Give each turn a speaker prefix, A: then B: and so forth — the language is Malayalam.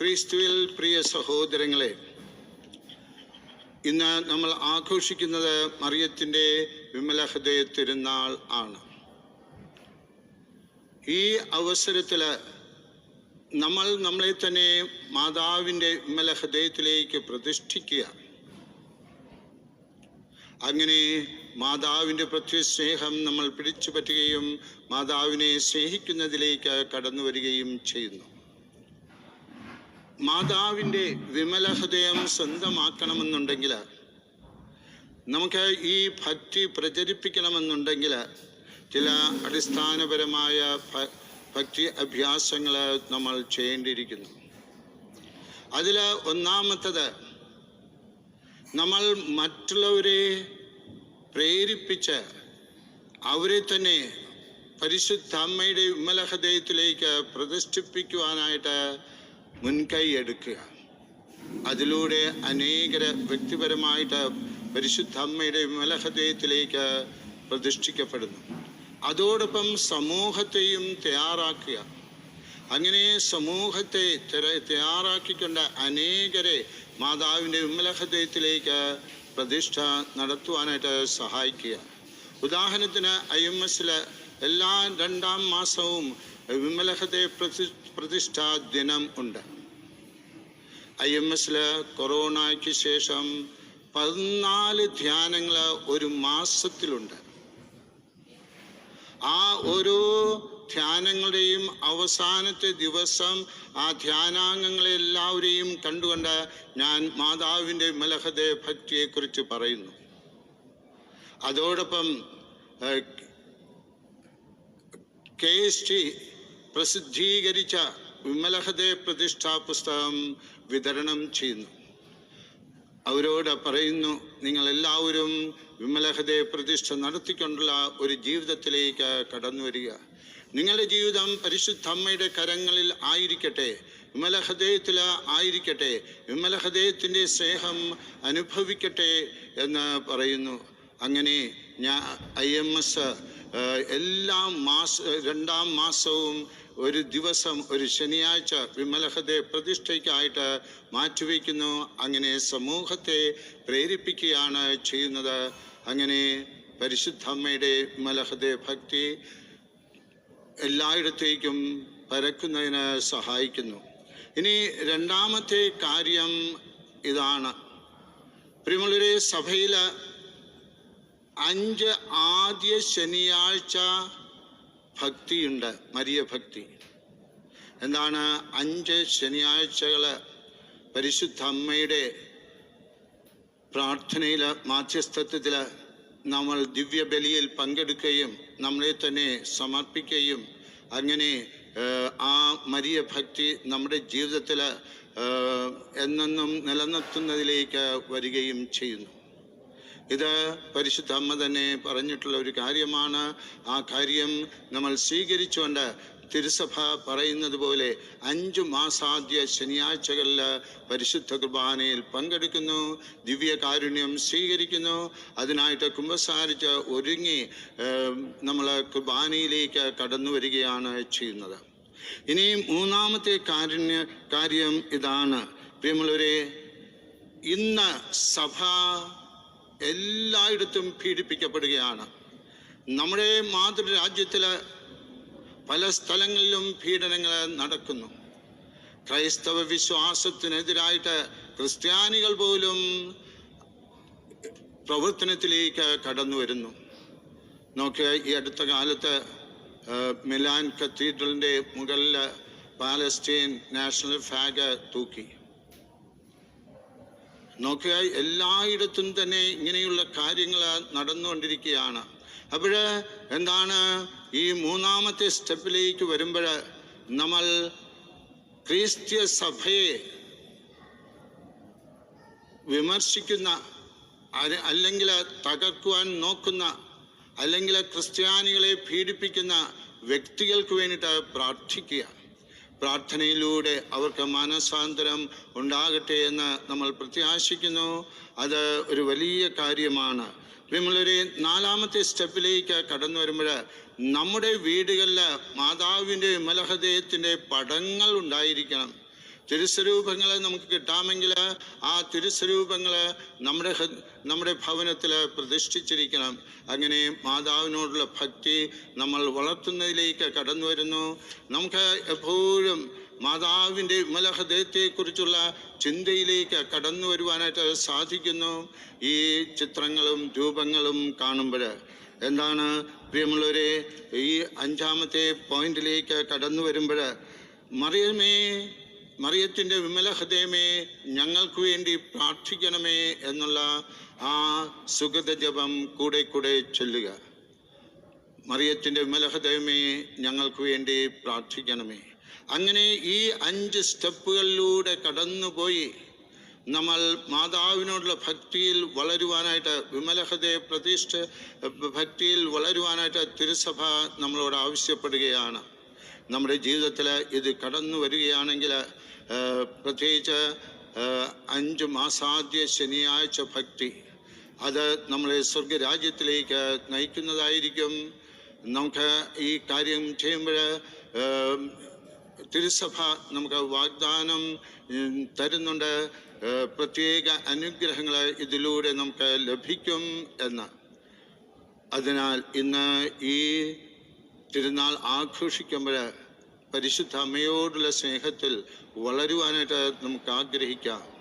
A: ക്രിസ്തുവിൽ പ്രിയ സഹോദരങ്ങളെ ഇന്ന് നമ്മൾ ആഘോഷിക്കുന്നത് മറിയത്തിന്റെ വിമല ഹൃദയ തിരുനാൾ ആണ്. ഈ അവസരത്തിൽ നമ്മൾ നമ്മളെ തന്നെ മാതാവിന്റെ വിമല ഹൃദയത്തിലേക്ക് പ്രതിഷ്ഠിക്കുക. അങ്ങനെ മാതാവിന്റെ പ്രത്യസ്നേഹം നമ്മൾ പിടിച്ചു പറ്റുകയും മാതാവിനെ സ്നേഹിക്കുന്നതിലേക്ക് കടന്നു വരികയും ചെയ്യുന്നു. മാതാവിന്റെ വിമല ഹൃദയം സ്വന്തമാക്കണമെന്നുണ്ടെങ്കിൽ നമുക്ക് ഈ ഭക്തി പ്രചരിപ്പിക്കണമെന്നുണ്ടെങ്കിൽ ചില അടിസ്ഥാനപരമായ ഭക്തി അഭ്യാസങ്ങൾ നമ്മൾ ചെയ്യേണ്ടിയിരിക്കുന്നു. അതിൽ ഒന്നാമത്തത് നമ്മൾ മറ്റുള്ളവരെ പ്രേരിപ്പിച്ച് അവരെ തന്നെ പരിശുദ്ധ അമ്മയുടെ വിമല ഹൃദയത്തിലേക്ക് പ്രതിഷ്ഠിപ്പിക്കുവാനായിട്ട് മുൻകൈ എടുക്കുക അതിലൂടെ അനേകരെ വ്യക്തിപരമായിട്ട് പരിശുദ്ധ അമ്മയുടെ വിമല പ്രതിഷ്ഠിക്കപ്പെടുന്നു. അതോടൊപ്പം സമൂഹത്തെയും തയ്യാറാക്കുക. അങ്ങനെ സമൂഹത്തെ തയ്യാറാക്കിക്കൊണ്ട് അനേകരെ മാതാവിന്റെ വിമല ഹൃദയത്തിലേക്ക് പ്രതിഷ്ഠ നടത്തുവാനായിട്ട് സഹായിക്കുക. ഉദാഹരണത്തിന് ഐ എം എസിൽ എല്ലാ രണ്ടാം മാസവും വിമല ഹൃദയ പ്രതി പ്രതിഷ്ഠാ ദിനം ഉണ്ട്. ഐ എം എസിൽ കൊറോണയ്ക്ക് ശേഷം പതിനാല് ധ്യാനങ്ങൾ ഒരു മാസത്തിലുണ്ട്. ആ ഓരോ ധ്യാനങ്ങളുടെയും അവസാനത്തെ ദിവസം ആ ധ്യാനാംഗങ്ങളെ എല്ലാവരെയും കണ്ടുകൊണ്ട് ഞാൻ മാതാവിന്റെ മലഹദ ഭക്തിയെക്കുറിച്ച് പറയുന്നു. അതോടൊപ്പം കെ എസ് ടി പ്രസിദ്ധീകരിച്ച വിമലഹദയ പ്രതിഷ്ഠാ പുസ്തകം വിതരണം ചെയ്യുന്നു. അവരോട് പറയുന്നു നിങ്ങൾ എല്ലാവരും വിമലഹദയ പ്രതിഷ്ഠ നടത്തിക്കൊണ്ടുള്ള ഒരു ജീവിതത്തിലേക്ക് കടന്നു വരിക. നിങ്ങളുടെ ജീവിതം പരിശുദ്ധ അമ്മയുടെ കരങ്ങളിൽ ആയിരിക്കട്ടെ വിമലഹൃദയത്തിൽ ആയിരിക്കട്ടെ വിമലഹൃദയത്തിന്റെ സ്നേഹം അനുഭവിക്കട്ടെ എന്ന് പറയുന്നു. അങ്ങനെ ഞാൻ ഐ എം എസ് എല്ലാ മാസ രണ്ടാം മാസവും ഒരു ദിവസം ഒരു ശനിയാഴ്ച വിമലഹത്തെ പ്രതിഷ്ഠയ്ക്കായിട്ട് മാറ്റിവെക്കുന്നു. അങ്ങനെ സമൂഹത്തെ പ്രേരിപ്പിക്കുകയാണ് ചെയ്യുന്നത്. അങ്ങനെ പരിശുദ്ധ അമ്മയുടെ വിമലഹൃദയ ഭക്തി എല്ലായിടത്തേക്കും പരക്കുന്നതിന് സഹായിക്കുന്നു. ഇനി രണ്ടാമത്തെ കാര്യം ഇതാണ്. പ്രിമളരെ സഭയിൽ അഞ്ച് ആദ്യ ശനിയാഴ്ച ഭക്തിയുണ്ട് മരിയ ഭക്തി. എന്താണ് അഞ്ച് ശനിയാഴ്ചകൾ പരിശുദ്ധ അമ്മയുടെ പ്രാർത്ഥനയിൽ മാധ്യസ്ഥത്വത്തിൽ നമ്മൾ ദിവ്യബലിയിൽ പങ്കെടുക്കുകയും നമ്മളെ തന്നെ സമർപ്പിക്കുകയും അങ്ങനെ ആ മരിയ ഭക്തി നമ്മുടെ ജീവിതത്തിൽ എന്നെന്നും നിലനിർത്തുന്നതിലേക്ക് വരികയും ചെയ്യുന്നു. ഇത് പരിശുദ്ധ അമ്മ തന്നെ പറഞ്ഞിട്ടുള്ള ഒരു കാര്യമാണ്. ആ കാര്യം നമ്മൾ സ്വീകരിച്ചുകൊണ്ട് തിരുസഭ പറയുന്നത് പോലെ അഞ്ചു മാസാദ്യ ശനിയാഴ്ചകളിൽ പരിശുദ്ധ കുർബാനയിൽ പങ്കെടുക്കുന്നു ദിവ്യകാരുണ്യം സ്വീകരിക്കുന്നു. അതിനായിട്ട് കുമ്പസാരിച്ച് ഒരുങ്ങി നമ്മൾ കുർബാനയിലേക്ക് കടന്നു വരികയാണ് ചെയ്യുന്നത്. ഇനി മൂന്നാമത്തെ കാരുണ്യ കാര്യം ഇതാണ്. പ്രിയമുള്ളവരെ ഇന്ന് സഭ എല്ലായിടത്തും പീഡിപ്പിക്കപ്പെടുകയാണ്. നമ്മുടെ മാതൃരാജ്യത്തിൽ പല സ്ഥലങ്ങളിലും പീഡനങ്ങൾ നടക്കുന്നു. ക്രൈസ്തവ വിശ്വാസത്തിനെതിരായിട്ട് ക്രിസ്ത്യാനികൾ പോലും പ്രവർത്തനത്തിലേക്ക് കടന്നു വരുന്നു. നോക്കിയ ഈ അടുത്ത കാലത്ത് മിലാൻ കത്തീഡ്രലിന്റെ മുകളിൽ പാലസ്റ്റീൻ നാഷണൽ ഫ്ലാഗ് തൂക്കി. നോക്കുക എല്ലായിടത്തും തന്നെ ഇങ്ങനെയുള്ള കാര്യങ്ങൾ നടന്നുകൊണ്ടിരിക്കുകയാണ്. അപ്പോൾ എന്താണ് ഈ മൂന്നാമത്തെ സ്റ്റെപ്പിലേക്ക് വരുമ്പോൾ നമ്മൾ ക്രിസ്ത്യ സഭയെ വിമർശിക്കുന്ന അല്ലെങ്കിൽ തകർക്കുവാൻ നോക്കുന്ന അല്ലെങ്കിൽ ക്രിസ്ത്യാനികളെ പീഡിപ്പിക്കുന്ന വ്യക്തികൾക്ക് വേണ്ടിയിട്ട് പ്രാർത്ഥിക്കുക. പ്രാർത്ഥനയിലൂടെ അവർക്ക് മാനസാന്തരം ഉണ്ടാകട്ടെ എന്ന് നമ്മൾ പ്രത്യാശിക്കുന്നു. അത് ഒരു വലിയ കാര്യമാണ്. നമ്മളൊരു നാലാമത്തെ സ്റ്റെപ്പിലേക്ക് കടന്നു വരുമ്പോൾ നമ്മുടെ വീടുകളിൽ മാതാവിന്റെ വിമലഹൃദയത്തിന്റെ പടങ്ങൾ ഉണ്ടായിരിക്കണം. തിരുസ്വരൂപങ്ങളെ നമുക്ക് കിട്ടാമെങ്കിൽ ആ തിരുസ്വരൂപങ്ങളെ നമ്മുടെ നമ്മുടെ ഭവനത്തിൽ പ്രതിഷ്ഠിച്ചിരിക്കണം. അങ്ങനെ മാതാവിനോടുള്ള ഭക്തി നമ്മൾ വളർത്തുന്നതിലേക്ക് കടന്നു വരുന്നു. നമുക്ക് എപ്പോഴും മാതാവിന്റെ വിമല ഹൃദയത്തെക്കുറിച്ചുള്ള ചിന്തയിലേക്ക് കടന്നു വരുവാനായിട്ട് സാധിക്കുന്നു. ഈ ചിത്രങ്ങളും രൂപങ്ങളും കാണുമ്പോൾ എന്താണ്? പ്രിയമുള്ളവരെ ഈ അഞ്ചാമത്തെ പോയിന്റിലേക്ക് കടന്നു വരുമ്പോൾ മറിയമേ മറിയത്തിന്റെ വിമല ഹൃദയമേ ഞങ്ങൾക്ക് വേണ്ടി പ്രാർത്ഥിക്കണമേ എന്നുള്ള ആ സുഗത ജപം കൂടെ കൂടെ ചൊല്ലുക. മറിയത്തിന്റെ വിമല ഹൃദയമേ ഞങ്ങൾക്ക് വേണ്ടി പ്രാർത്ഥിക്കണമേ. അങ്ങനെ ഈ അഞ്ച് സ്റ്റെപ്പുകളിലൂടെ കടന്നുപോയി നമ്മൾ മാതാവിനോടുള്ള ഭക്തിയിൽ വളരുവാനായിട്ട് വിമലഹൃദയ പ്രതിഷ്ഠ ഭക്തിയിൽ വളരുവാനായിട്ട് തിരുസഭ നമ്മളോട് ആവശ്യപ്പെടുകയാണ്. നമ്മുടെ ജീവിതത്തിൽ ഇത് കടന്നു വരികയാണെങ്കിൽ പ്രത്യേകിച്ച് അഞ്ച് മാസാദ്യ ശനിയാഴ്ച ഭക്തി അത് നമ്മളെ സ്വർഗരാജ്യത്തിലേക്ക് നയിക്കുന്നതായിരിക്കും. നമുക്ക് ഈ കാര്യം ചെയ്യുമ്പോൾ തിരുസഭ നമുക്ക് വാഗ്ദാനം തരുന്നുണ്ട്. പ്രത്യേക അനുഗ്രഹങ്ങൾ ഇതിലൂടെ നമുക്ക് ലഭിക്കും എന്ന്. അതിനാൽ ഇന്ന് ഈ തിരുനാൾ ആഘോഷിക്കുമ്പോൾ പരിശുദ്ധ അമ്മയോടുള്ള സ്നേഹത്തിൽ വളരുവാനായിട്ട് നമുക്ക് ആഗ്രഹിക്കാം.